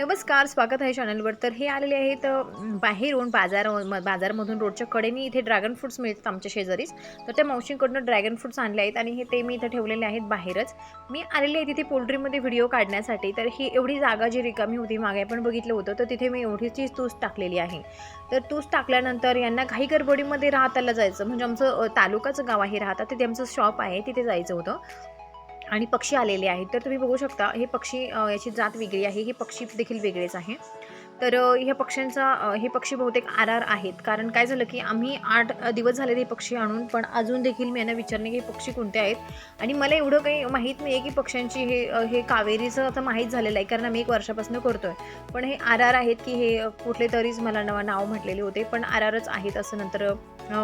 नमस्कार स्वागत आहे चॅनलवर. तर हे आलेले आहेत बाहेरून बाजार म- बाजारमधून रोडच्या कडेने इथे ड्रॅगन फ्रूट्स मिळतात आमच्या शेजारीच. तर त्या मावशींकडनं ड्रॅगन फ्रूट्स आणले आहेत आणि हे ते मी इथं ठेवलेले आहेत बाहेरच. मी आलेले आहे तिथे पोल्ट्रीमध्ये व्हिडिओ काढण्यासाठी. तर ही एवढी जागा जी रिकामी होती मागे आपण बघितलं होतं तर तिथे मी एवढीची तूस टाकलेली आहे. तर तूस टाकल्यानंतर यांना घाई गडबडीमध्ये राहताला जायचं. म्हणजे आमचं तालुकाचं गाव आहे राहता तिथे आमचं शॉप आहे तिथे जायचं होतं. आणि पक्षी आलेले आहेत. तर तुम्ही बघू शकता हे पक्षी याची जात वेगळी आहे. हे पक्षी देखील वेगळेच आहे. तर ह्या पक्ष्यांचा हे पक्षी बहुतेक आर आर आहेत. कारण काय झालं की आम्ही आठ दिवस झाले हे पक्षी आणून पण अजून देखील मी यांना विचारणे की हे पक्षी कोणते आहेत? आणि मला एवढं काही माहीत नाही आहे की पक्ष्यांची हे हे कावेरीचं आता माहीत झालेलं आहे. कारण आम्ही एक वर्षापासून करतो आहे पण हे आर आर आहेत की हे कुठले तरीच मला नवा नाव म्हटलेले होते. पण आर आरच आहेत असं नंतर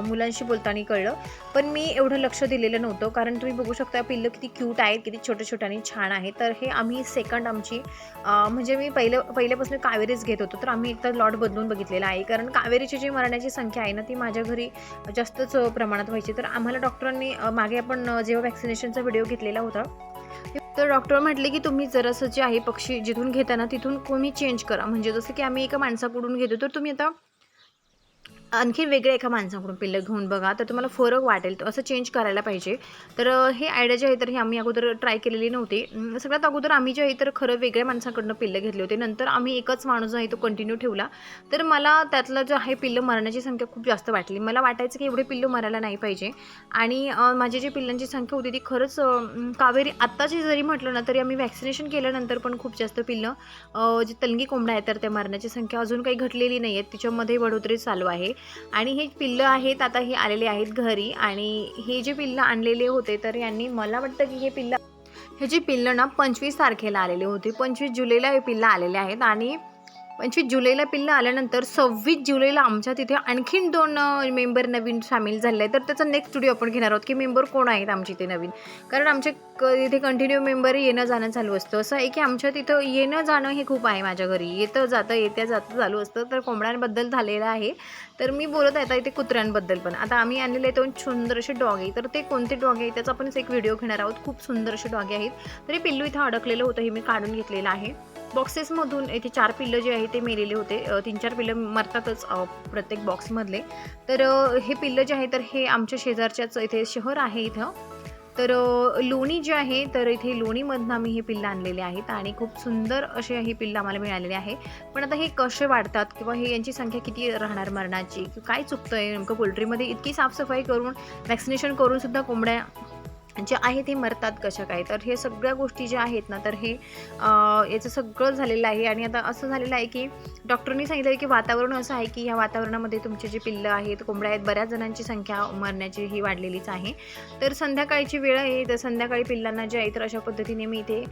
मुलांशी बोलताना कळलं. पण मी एवढं लक्ष दिलेलं नव्हतं. कारण तुम्ही बघू शकता पिल्लं किती क्यूट आहेत किती छोटे छोटे आणि छान आहे तर हे आम्ही सेकंड आमची म्हणजे मी पहिलं पहिल्यापासून कावेरीच घेत होतो. तर आम्ही एकतर लॉट बदलून बघितलेला आहे. कारण कावेरीची जी मरण्याची संख्या आहे ना ती माझ्या घरी जास्तच प्रमाणात व्हायची. तर आम्हाला डॉक्टरांनी मागे आपण जेव्हा वॅक्सिनेशनचा व्हिडिओ घेतलेला होता तर डॉक्टर म्हटले की तुम्ही जरासं जे आहे पक्षी जिथून घेताना तिथून तुम्ही चेंज करा. म्हणजे जसं की आम्ही एका माणसाकडून घेतो तर तुम्ही आता आणखी वेगळ्या एका माणसाकडून पिल्लं घेऊन बघा तर तुम्हाला फरक वाटेल. तर असं चेंज करायला पाहिजे. तर हे आयडिया जे आहे तर हे आम्ही अगोदर ट्राय केलेली नव्हती. सगळ्यात अगोदर आम्ही जे आहे तर खरं वेगळ्या माणसाकडनं पिल्लं घेतले होते. नंतर आम्ही एकच माणूस जो आहे तो कंटिन्यू ठेवला. तर मला त्यातलं जे आहे पिल्लं मरण्याची संख्या खूप जास्त वाटली. मला वाटायचं की एवढे पिल्लं मरायला नाही पाहिजे. आणि माझी जी पिल्लांची संख्या होती ती खरंच कावेरी आत्ताची जरी म्हटलं ना तरी आम्ही वॅक्सिनेशन केल्यानंतर पण खूप जास्त पिल्लं जे तलंगी कोंबड्या आहेत तर त्या मरण्याची संख्या अजून काही घटलेली नाही आहे तिच्यामध्ये बढोतरी चालू आहे. आणि हे पिल्लं आहेत आता हे आलेले आहेत घरी आणि हे जे पिल्लं आणलेले होते तर यांनी मला वाटतं की हे पिल्लं हे जे पिल्लं ना पंचवीस तारखेला आलेले होते. पंचवीस जुलैला हे पिल्लं आलेले आहेत आणि पंचवीस जुलैला पिल्लं आल्यानंतर सव्वीस जुलैला आमच्या तिथे आणखीन दोन मेंबर नवीन सामील झाले तर त्याचा नेक्स्ट व्हिडिओ आपण घेणार आहोत की मेंबर कोण आहेत आमचे इथे नवीन. कारण आमचे क इथे कंटिन्यू मेंबर येणं जाणं चालू असतं. असं आहे की आमच्या तिथं येणं जाणं हे खूप आहे माझ्या घरी. येतं जातं येत्या जातं चालू असतं. तर कोंबड्यांबद्दल झालेलं आहे. तर मी बोलत आहे आता इथे कुत्र्यांबद्दल पण. आता आम्ही आणलेले दोन सुंदर असे डॉगे तर ते कोणते डॉगे आहेत त्याचा आपणच एक व्हिडिओ घेणार आहोत. खूप सुंदर असे डॉगे आहेत. तरी पिल्लू इथं अडकलेलं होतं हे मी काढून घेतलेलं आहे. बॉक्सेसमधून इथे चार पिल्लं जे आहे ते मेलेले होते. तीन चार पिल्लं मरतातच प्रत्येक बॉक्समधले तर हे पिल्लं जे आहे तर हे आमच्या शेजारच्याच इथे शहर आहे इथं. तर लोणी जे आहे तर इथे लोणीमधनं आम्ही हे पिल्लं आणलेले आहेत आणि खूप सुंदर असे हे पिल्लं आम्हाला मिळालेले आहे. पण आता हे कसे वाढतात किंवा हे यांची संख्या किती राहणार मरणाची? किंवा काय चुकतं आहे नेमकं पोल्ट्रीमध्ये इतकी साफसफाई करून व्हॅक्सिनेशन करूनसुद्धा कोंबड्या जे आहे ते मरतात कशा काय? तर हे सगळ्या गोष्टी ज्या आहेत ना तर हे याचं सगळं झालेलं आहे. आणि आता असं झालेलं आहे की डॉक्टरनी सांगितलं की वातावरण असं आहे की ह्या वातावरणामध्ये तुमचे जे पिल्लं आहेत कोंबड्या आहेत बऱ्याच जणांची संख्या मरण्याची ही वाढलेलीच आहे. तर संध्याकाळची वेळ आहे तर संध्याकाळी पिल्लांना जे आहे तर अशा पद्धतीने मी इथे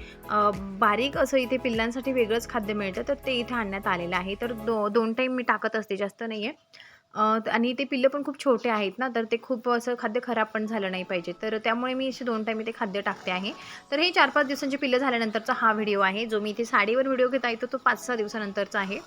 बारीक असं इथे पिल्लांसाठी वेगळंच खाद्य मिळतं तर ते इथे आणण्यात आलेलं आहे. तर दो दोन टाईम मी टाकत असते जास्त नाही आहे आणि ते पिल्लं पण खूप छोटे आहेत ना तर ते खूप असं खाद्य खराब पण झालं नाही पाहिजे. तर त्यामुळे मी असे दोन टाईम इथे खाद्य टाकते आहे. तर हे चार पाच दिवसांचे पिल्लं झाल्यानंतरचा हा व्हिडिओ आहे जो मी इथे साडीवर व्हिडिओ घेता येतो तो पाच सहा दिवसानंतरचा आहे.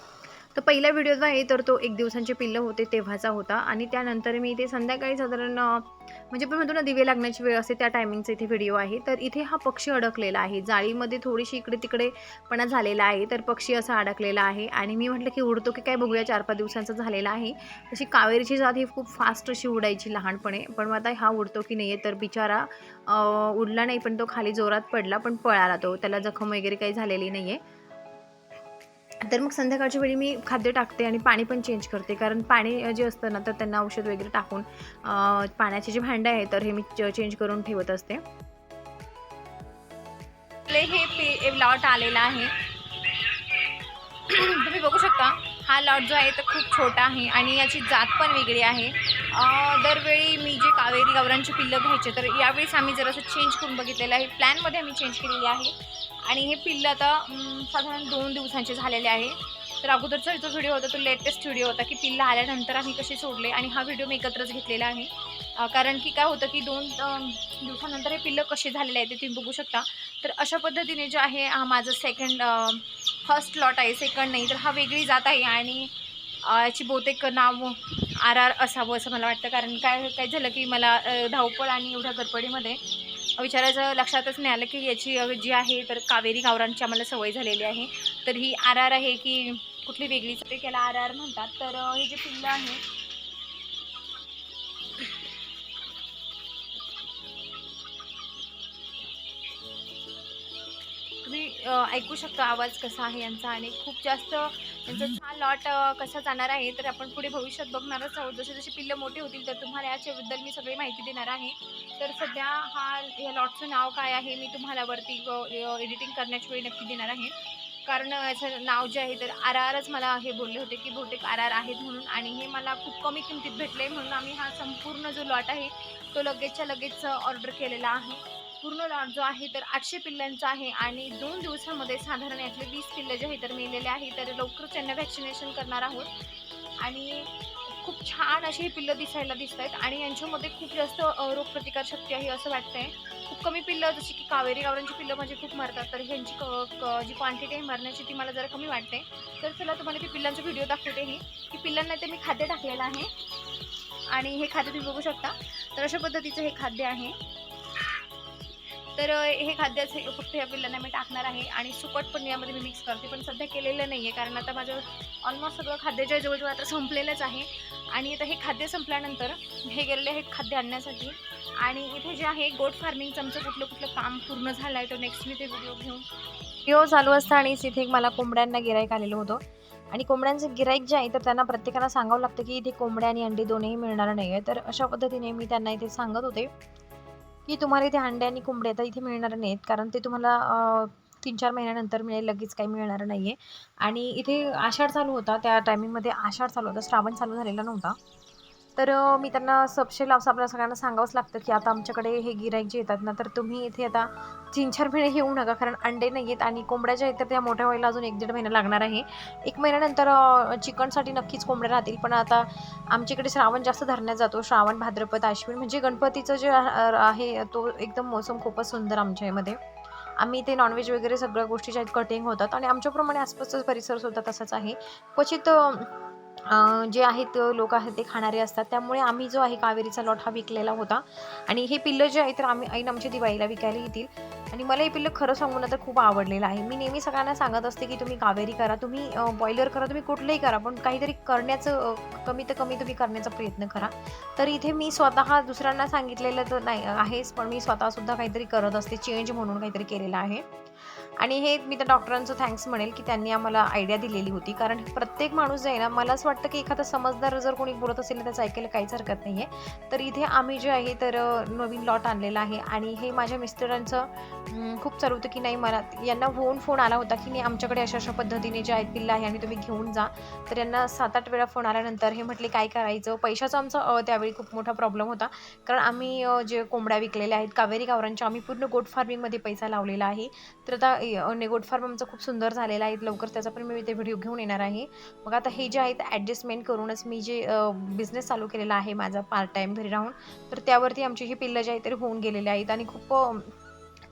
तर पहिला व्हिडिओ जो आहे तर तो एक दिवसांचे पिल्लं होते तेव्हाचा होता. आणि त्यानंतर मी इथे संध्याकाळी साधारण म्हणजे पण म्हणतो ना दिवे लागण्याची वेळ असते त्या टायमिंगचा इथे व्हिडिओ आहे. तर इथे हा पक्षी अडकलेला आहे. जाळीमध्ये थोडीशी इकडे तिकडे पणा झालेला आहे तर पक्षी असा अडकलेला आहे. आणि मी म्हटलं की उडतो की काय बघूया चार पाच दिवसांचा झालेला आहे. तशी कावेरीची जात ही खूप फास्ट अशी उडायची लहानपणे. पण मग आता हा उडतो की नाही आहे तर बिचारा उडला नाही पण तो खाली जोरात पडला पण पळाला तो. त्याला जखम वगैरे काही झालेली नाही आहे तर मग संध्याकाळच्या वेळी मी खाद्य टाकते आणि पाणी पण चेंज करते. कारण पाणी जे असतं ना तर त्यांना औषध वगैरे टाकून पाण्याचे जे भांडे आहे तर हे मी चेंज करून ठेवत असते. हे पे लॉट आलेला आहे. तुम्ही बघू शकता हा लॉट जो आहे तो खूप छोटा आहे आणि याची जात पण वेगळी आहे. दरवेळी मी जे कावेरी गावरांची पिल्लं घ्यायचे तर यावेळेस आम्ही जरासं चेंज करून बघितलेलं आहे. प्लॅनमध्ये आम्ही चेंज केलेली आहे. आणि हे पिल्लं आता साधारण दोन दिवसांचे झालेले आहे. तर अगोदरचा जो व्हिडिओ होता तो लेटेस्ट व्हिडिओ होता की पिल्लं आल्यानंतर आम्ही कसे सोडले आणि हा व्हिडिओ मी एकत्रच घेतलेला आहे. कारण की काय होतं की दोन दिवसानंतर हे पिल्लं कसे झालेले आहेत ते तुम्ही बघू शकता. तर अशा पद्धतीने जे आहे हा माझं सेकंड फर्स्ट लॉट आहे. सेकंड नाही तर हा वेगळी जात आहे आणि याची बहुतेक नाव आर आर असावं असं मला वाटतं. कारण काय काय झालं की मला धावपळ आणि एवढ्या गडबडीमध्ये विचारायचं लक्षातच नाही आलं की याची जी आहे तर कावेरी गावरांची आम्हाला सवय झालेली आहे. तर ही आर आर आहे की कुठली वेगळीच ते त्याला आर आर म्हणतात. तर हे जे पिल्लं आहे तुम्ही ऐकू शकता आवाज कसा आहे यांचा. आणि खूप जास्त यांचा लॉट कसा जाणार आहे तर आपण पुढे भविष्यात बघणारच आहोत. जसे जसे पिल्लं मोठे होतील तर तुम्हाला याच्याबद्दल मी सगळी माहिती देणार आहे. तर सध्या हा या लॉटचं नाव काय आहे मी तुम्हाला वरती एडिटिंग करण्याच्या वेळी नक्की देणार आहे. कारण याचं नाव जे आहे तर आर आरच मला हे बोलले होते की बहुतेक आर आर आहेत म्हणून. आणि हे मला खूप कमी किमतीत भेटले म्हणून आम्ही हा संपूर्ण जो लॉट आहे तो लगेचच्या लगेच ऑर्डर केलेला आहे. पूर्ण लॉट जो आहे तर आठशे पिल्लांचा आहे आणि दोन दिवसामध्ये साधारण यातले वीस पिल्ले जे आहे तर मेलेले आहे तर लवकरच त्यांना व्हॅक्सिनेशन करणार आहोत. आणि खूप छान अशी ही पिल्लं दिसायला दिसत आहेत आणि यांच्यामध्ये खूप जास्त रोगप्रतिकारशक्ती आहे असं वाटतंय. खूप कमी पिल्लं जशी की कावेरी गावरांची पिल्लं म्हणजे खूप मरतात तर ह्यांची क क- जी क्वांटिटी आहे मरण्याची ती मला जरा कमी वाटते. तर चला तुम्हाला ती पिल्लांचा व्हिडिओ दाखवते ही. की पिल्लांना ते मी खाद्य टाकलेलं आहे. आणि हे खाद्य तुम्ही बघू शकता. तर अशा पद्धतीचं हे खाद्य आहे. तर हे खाद्याचे फक्त या पिल्लांना मी टाकणार आहे आणि सुकट पण यामध्ये मी मिक्स करते पण सध्या केलेलं नाही आहे कारण आता माझं ऑलमोस्ट सगळं खाद्य जे जवळजवळ आता संपलेलंच आहे. आणि आता हे खाद्य संपल्यानंतर हे गेलेले आहेत खाद्य आणण्यासाठी आणि इथे जे आहे गोट फार्मिंगचं आमचं कुठलं कुठलं काम पूर्ण झालं आहे तो नेक्स्ट मी ते व्हिडिओ घेऊन व्हिडिओ चालू असताना इथे मला कोंबड्यांना गिराईक आलेलं होतं. आणि कोंबड्यांचं गिराईक जे आहे तर त्यांना प्रत्येकाला सांगावं लागतं की इथे कोंबड्या आणि अंडी दोन्ही मिळणार नाही आहे तर अशा पद्धतीने मी त्यांना इथे सांगत होते. की तुम्हाला इथे अंडे आणि कोंबड्या तर इथे मिळणार नाहीत. कारण ते तुम्हाला तीन चार महिन्यानंतर मिळेल लगेच काही मिळणार नाही आहे आणि इथे आषाढ चालू होता. त्या टायमिंगमध्ये आषाढ चालू होता. श्रावण चालू झालेला नव्हता. तर मी त्यांना सपशेल असं आपल्या सगळ्यांना सांगावंच लागतं की आता आमच्याकडे हे गिराईक जे येतात ना तर तुम्ही इथे आता तीन चार महिने येऊ नका कारण अंडे नाही आहेत आणि कोंबड्या ज्या आहेत तर त्या मोठ्या व्हायला अजून एक दीड महिना लागणार आहे. एक महिन्यानंतर चिकनसाठी नक्कीच कोंबड्या राहतील पण आता आमच्याकडे श्रावण जास्त धरण्यात जातो. श्रावण भाद्रपद आश्विन म्हणजे गणपतीचं जे आहे तो एकदम मोसम खूपच सुंदर आमच्या यामध्ये. आम्ही इथे नॉनव्हेज वगैरे सगळ्या गोष्टी ज्या आहेत कटिंग होतात आणि आमच्याप्रमाणे आसपासचा परिसर सुद्धा तसाच आहे. क्वचित जे आहेत लोक आहेत ते खाणारे असतात. त्यामुळे आम्ही जो आहे कावेरीचा लॉट हा विकलेला होता. आणि हे पिल्लं जे आहे तर आम्ही ऐन आमच्या दिवाळीला विकायला येतील. आणि मला हे पिल्लं खरं सांगून तर खूप आवडलेलं आहे. मी नेहमी सगळ्यांना सांगत असते की तुम्ही कावेरी करा. तुम्ही बॉयलर करा तुम्ही कुठलंही करा पण काहीतरी करण्याचं कमी तर कमी तुम्ही करण्याचा प्रयत्न करा. तर इथे मी स्वतः दुसऱ्यांना सांगितलेलं तर नाही आहेच पण मी स्वतःसुद्धा काहीतरी करत असते. चेंज म्हणून काहीतरी केलेलं आहे. आणि हे मी त्या डॉक्टरांचं थँक्स म्हणेल की त्यांनी आम्हाला आयडिया दिलेली होती. कारण प्रत्येक माणूस जे आहे ना मला असं वाटतं की एखादा समजदार जर कोणी बोलत असेल तर त्याचं ऐकायला काहीच हरकत नाही आहे तर इथे आम्ही जे आहे तर नवीन लॉट आणलेला आहे. आणि हे माझ्या मिस्टरांचं खूप चालू होतं की नाही मला यांना होऊन फोन आला होता की नाही आमच्याकडे अशा अशा पद्धतीने जे आहेत पिल्लं आहे आणि तुम्ही घेऊन जा. तर यांना सात आठ वेळा फोन आल्यानंतर हे म्हटले काय करायचं? पैशाचा आमचा त्यावेळी खूप मोठा प्रॉब्लेम होता. कारण आम्ही जे कोंबड्या विकलेल्या आहेत कावेरी गावरांच्या आम्ही पूर्ण गोट फार्मिंगमध्ये पैसा लावलेला आहे. तर आता नेगोट ने फार्म आमचं खूप सुंदर झालेला आहे. लवकर त्याचा पण मी ते व्हिडिओ घेऊन येणार आहे. मग आता हे जे आहे ते ॲडजस्टमेंट करूनच मी जे बिझनेस चालू केलेला आहे माझा पार्ट टाईम घरी राहून तर त्यावरती आमची ही पिल्लं जे आहे तरी होऊन गेलेली आहेत. आणि खूप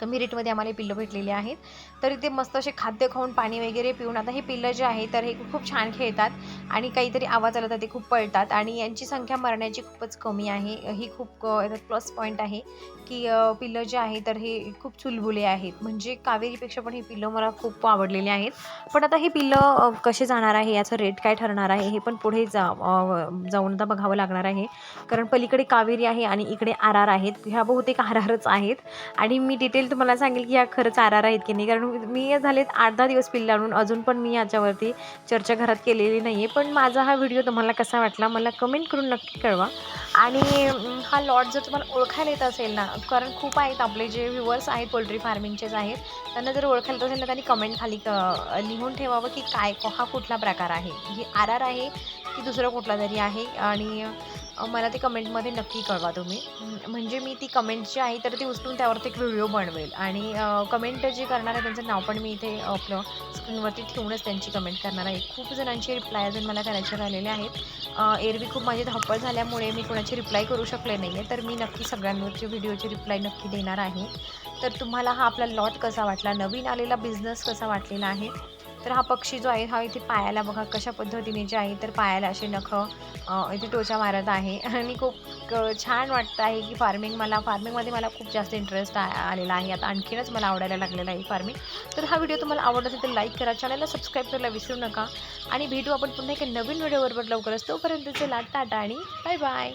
कमी रेटमध्ये आम्हाला पिल्लं भेटलेली आहेत. तर इथे मस्त असे खाद्य खाऊन पाणी वगैरे पिऊन आता हे पिल्लं जे आहे तर हे खूप छान खेळतात आणि काहीतरी आवाज आला तर ते खूप पळतात आणि यांची संख्या मरण्याची खूपच कमी आहे. ही खूप अ, प्लस पॉईंट आहे की पिल्लं जे आहे तर हे खूप चुलबुले आहेत. म्हणजे कावेरीपेक्षा पण हे पिल्लं मला खूप आवडलेले आहेत. पण आता हे पिल्लं कसे जाणार आहे याचं रेट काय ठरणार आहे हे पण पुढे जा जाऊन आता बघावं लागणार आहे. कारण पलीकडे कावेरी आहे आणि इकडे आर आर आहेत. ह्या बहुतेक आर आरच आहेत. आणि मी डिटेल तुम्हाला सांगेल की ह्या खरंच आरार आहेत की नाही. कारण मी झालेत आठ दहा दिवस पिल्ला आणून. अजून पण मी याच्यावरती चर्चा घरात केलेली नाही आहे पण माझा हा व्हिडिओ तुम्हाला कसा वाटला मला कमेंट करून नक्की कळवा. आणि हा लॉट जर तुम्हाला ओळखायला येत असेल ना कारण खूप आहेत आपले जे व्ह्युअर्स आहेत पोल्ट्री फार्मिंगचेच आहेत त्यांना जर ओळखायला येत असेल ना त्यांनी कमेंट खाली क- लिहून ठेवावं की काय हा कुठला प्रकार आहे? म्हणजे ही आर आर आहे की दुसरं कुठला तरी आहे? आणि मला ते कमेंटमध्ये नक्की कळवा तुम्ही. म्हणजे मी ती कमेंट जी आहे तर ती उचलून त्यावरती एक व्हिडिओ बनवेल. आणि कमेंट जे करणार आहे त्यांचं नाव पण मी इथे आपलं स्क्रीनवरती ठेवूनच त्यांची कमेंट करणार आहे. खूप जणांचे रिप्लाय अजून मला करायचे राहिलेले आहेत. एरवी खूप माझी धावपळ झाल्यामुळे मी कोणाची रिप्लाय करू शकले नाही आहे तर मी नक्की सगळ्यांवरची व्हिडिओची रिप्लाय नक्की देणार आहे. तर तुम्हाला हा आपला लॉट कसा वाटला? नवीन आलेला बिझनेस कसा वाटलेला आहे? तर हा पक्षी जो आहे हा इथे पायाला बघा कशा पद्धतीने जे आहे तर पायाला असे नखं इथे टोचा मारत आहे. आणि खूप छान वाटतं आहे की फार्मिंग मला फार्मिंगमध्ये मला खूप जास्त इंटरेस्ट आलेला आहे. आता आणखीनच मला आवडायला लागलेला आहे फार्मिंग तर हा व्हिडिओ तुम्हाला आवडत असेल तर लाईक करा. चॅनलला सबस्क्राईब करायला विसरू नका. आणि भेटू आपण पुन्हा एका नवीन व्हिडिओबरोबर लवकरच. तोपर्यंत चला टाटा आणि बाय बाय